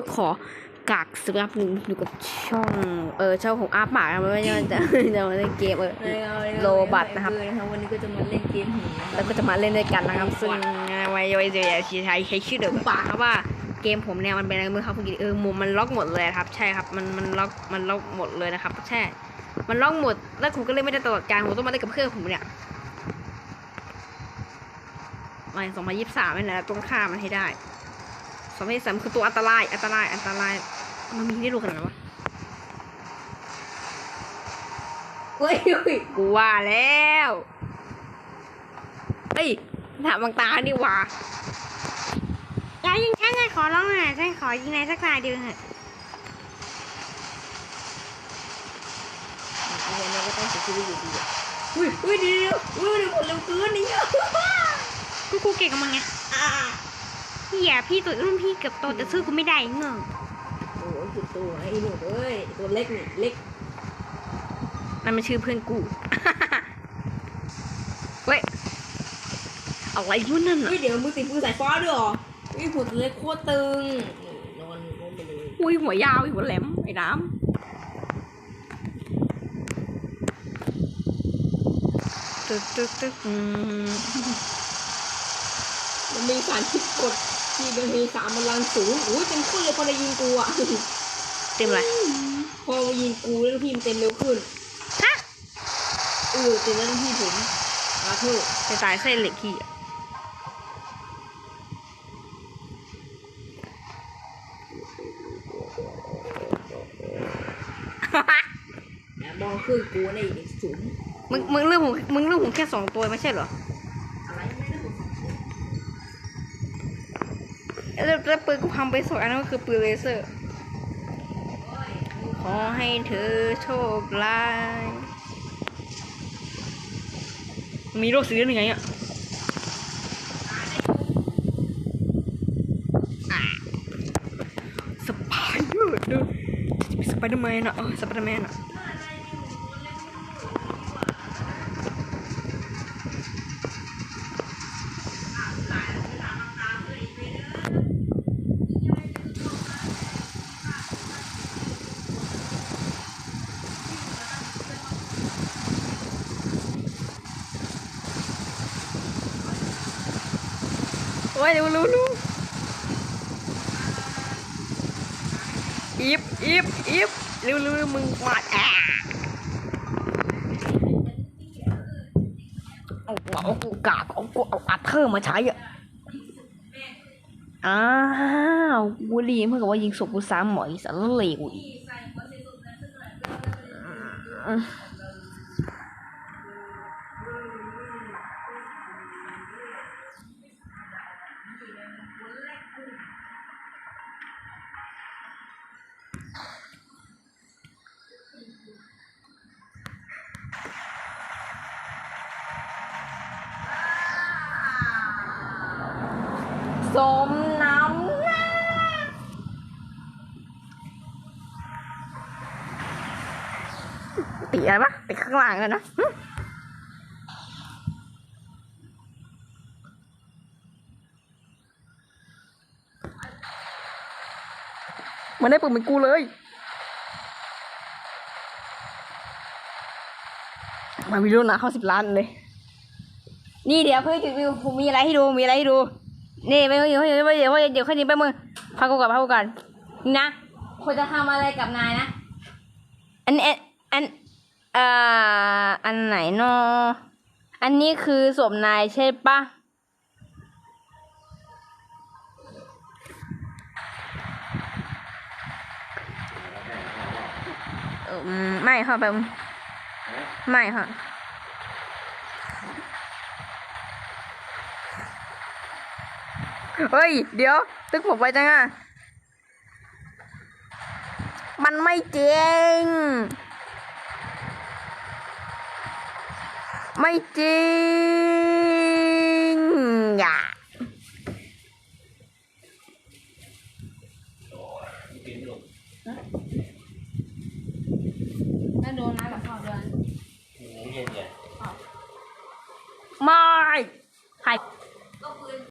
ก็ขอกากสำหรับหนึ่งอยู่กับช่องเออช่องของอาปากนะไม่ใช่จะจะมาเล่นเกมเออโลบัตนะครับวันนี้ก็จะมาเล่นเกมหินนะแล้วก็จะมาเล่นด้วยกันนะครับซึ่งวัยวัยจะใช้ใช้ชื่อเดิมปากครับว่าเกมผมเนี่ยมันเป็นอะไรเมื่อครับเมื่อกี้เออมุมมันล็อกหมดเลยครับใช่ครับมันมันล็อกมันล็อกหมดเลยนะครับใช่ มันล็อกหมดแล้วผมก็เล่นไม่ได้ตลอดการผมต้องมาเล่นกับเพื่อนผมเนี่ยไม่สองพันยี่สิบสามนี่แหละต้องฆ่ามันให้ได้ สองพันยี่สิบสามคือตัวอันตราย อันตราย อันตราย มันมีที่รู้ขนาดไหนวะเฮ้ยเฮ้ยกูว่าแล้วเฮ้ยถามบางตานี่หว่าอย่ายิงฉันเลยขอร้องหน่อยฉันขอยิงนายสักตาเดียวเถอะเรียนเราก็ต้องเสียชีวิตอยู่ดีอะอุ้ยอุ้ยเดี๋ยวเดี๋ยวอุ้ยเดี๋ยวผลเร็วเกินนี่อะกูกูเก่งกับมึงไง อ่าพี่อะพี่ตัวรุ่นพี่เกือบโตแต่สู้กูไม่ได้เงอะโอ้ยจุดตัวไอ้หนูเอ้ยตัวเล็กนี่เล็กนั่นมันชื่อเพื่อนกูเว้ยอะไรยุ่นนั่นอะเฮ้ยเดี๋ยวมือติดมือสายฟ้าด้วยเหรออุ้ยหัวตัวเล็กโคตรตึงนอนลงไปเลยอุ้ยหัวยาวหัวแหลมไอ้น้ำตึกตึกตึกอืมมันมีสารพิษกด ที่มันมีสามพลังสูงอุ้ยเป็นขึ้นเลยพอได้ยิงกูอะเต็มเลยพอมายิงกูแล้วพี่มันเต็มเร็วขึ้นฮะเออเต็มแล้วพี่ผมอาเธอร์ไปตายเส้นเหล็กขี้อะแอบมองขึ้นกูในอีกสูงมึงมึงเรื่องผมมึงเรื่องผมแค่สองตัวไม่ใช่เหรอ แล้วแล้วปืนกูพังไปสองอันนั้นก็คือปืนเลเซอร์ ขอให้เธอโชคร้าย มีโรคสีเลือดยังไงอะอะสไปเดอร์ดูสไปเดอร์แมนอะเออสไปเดอร์แมนอะ โอ้ยเร็วร็วเร็วอีฟอีฟอีฟเร็วเร็วเร็วมึงกวาดอะเอาเอากูกากเอากูเอาอัดเธอร์มาใช้อะอ้าวกูรีเพื่อกับว่ายิงศพกูซ้ำหมออีสันเลวอีก สมน้ำหน้าตีอะไรปะตีข้างหล่างกันนะมันได้ปืนเป็นกูเลยมาวิดีโอนะเข้าสิบล้านเลย นี่เดี๋ยวเพื่อนจุดวิวผมมีอะไรให้ดู มีอะไรให้ดู นี่ไม่ต้องเดี๋ยวเดี๋ยวเดี๋ยวเดี๋ยวแค่นี้แป๊บมึงพักกูก่อนพักกูก่อนนี่นะควรจะทำอะไรกับนายนะ อันนี้อันเอ่ออันไหนเนาะอันนี้คือศพนายใช่ปะอออืมไม่ค่ะแบบไม่ค่ะ เฮ้ย เดี๋ยว ตึกผมไปจังอะ มันไม่จริง ไม่จริงอย่าถ้าโดนนะแบบพ่อเดินไม่ ใคร